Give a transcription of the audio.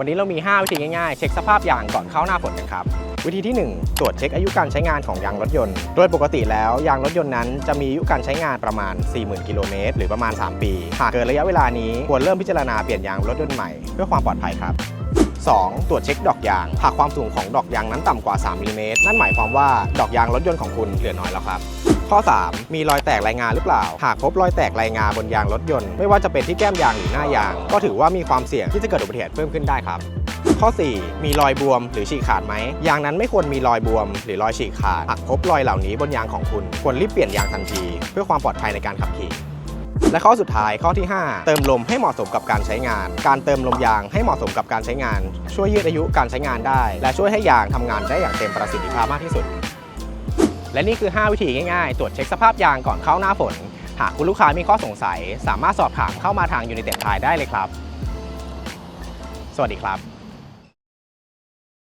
วันนี้เรามี 5 วิธีง่ายๆ เช็คสภาพยางก่อนเข้าหน้าฝนกันครับ วิธีที่ 1 ตรวจเช็คอายุการใช้งานของยางรถยนต์ โดยปกติแล้วยางรถยนต์นั้นจะมีอายุการใช้งานประมาณ 40,000 กิโลเมตรหรือประมาณ 3 ปี หากเกินระยะเวลานี้ควรเริ่มพิจารณาเปลี่ยนยางรถยนต์ใหม่เพื่อความปลอดภัยครับ 2. ตรวจเช็คดอกยาง หากความสูงของดอกยางนั้นต่ำกว่า 3มิลลิเมตรนั่นหมายความว่าดอกยางรถยนต์ของคุณเหลือน้อยแล้วครับข้อ 3 มีรอยแตกรายงานหรือเปล่า หากพบรอยแตกรายงานบนยางรถยนต์ ไม่ว่าจะเป็นที่แก้มยางหรือหน้ายาง ก็ถือว่ามีความเสี่ยงที่จะเกิดอุบัติเหตุเพิ่มขึ้นได้ครับ ข้อ 4 มีรอยบวมหรือฉีกขาดไหม ยางนั้นไม่ควรมีรอยบวม หรือรอยฉีกขาด หากพบรอยเหล่านี้บนยางของคุณ ควรรีบเปลี่ยนยางทันที เพื่อความปลอดภัยในการขับขี่ และข้อสุดท้ายข้อที่ 5 เติมลมให้เหมาะสมกับการใช้งาน การเติมลมยางให้เหมาะสมกับการใช้งาน ช่วยยืดอายุการใช้งานได้ และช่วยให้ยางทำงานได้อย่างเต็มประสิทธิภาพมากที่สุด และนี่คือ 5 วิธีง่ายๆ ตรวจเช็คสภาพยางก่อนเข้าหน้าฝน หากคุณลูกค้ามีข้อสงสัย สามารถสอบถามเข้ามาทาง United Thai ได้เลยครับ สวัสดีครับ